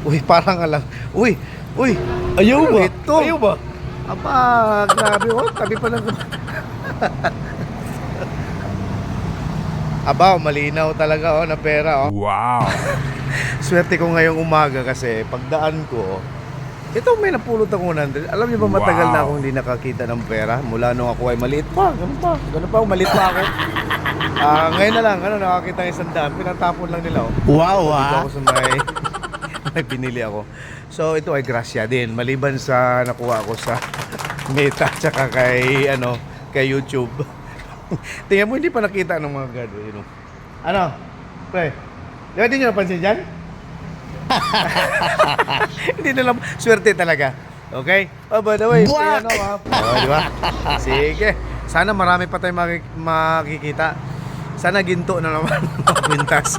Uy, parang alang. Uy, uy. Ayaw ba? ito? Ayaw ba? Aba, grabe oh. Tabi pa ng... Aba, malinaw talaga oh, na pera oh. Wow. Swerte ko ngayong umaga kasi pagdaan ko, ito may napulot ako 100. Alam niyo ba matagal Wow. na akong hindi nakakita ng pera mula nung ako ay maliit pa. Ganun pa. Ganun pa ako, maliit pa ako. Ah, ngayon na lang, ano, nakakita ng isang daan. Pinatapon lang nila oh. Wow Dito ah. ako sa may, may pinili ako. So ito ay grasya din. Maliban sa nakuha ko sa Meta tsaka kay ano kay YouTube. Tingnan mo hindi pa nakita ng mga gado, you know. Ano? Pre, di ba di nyo napansin dyan? hindi na lang, swerte talaga. Okay? Oh, by the way, Buwak! ano ha? Oh, di ba? Sige. Sana marami pa tayong makik- makikita. Sana ginto na naman mga kwintas.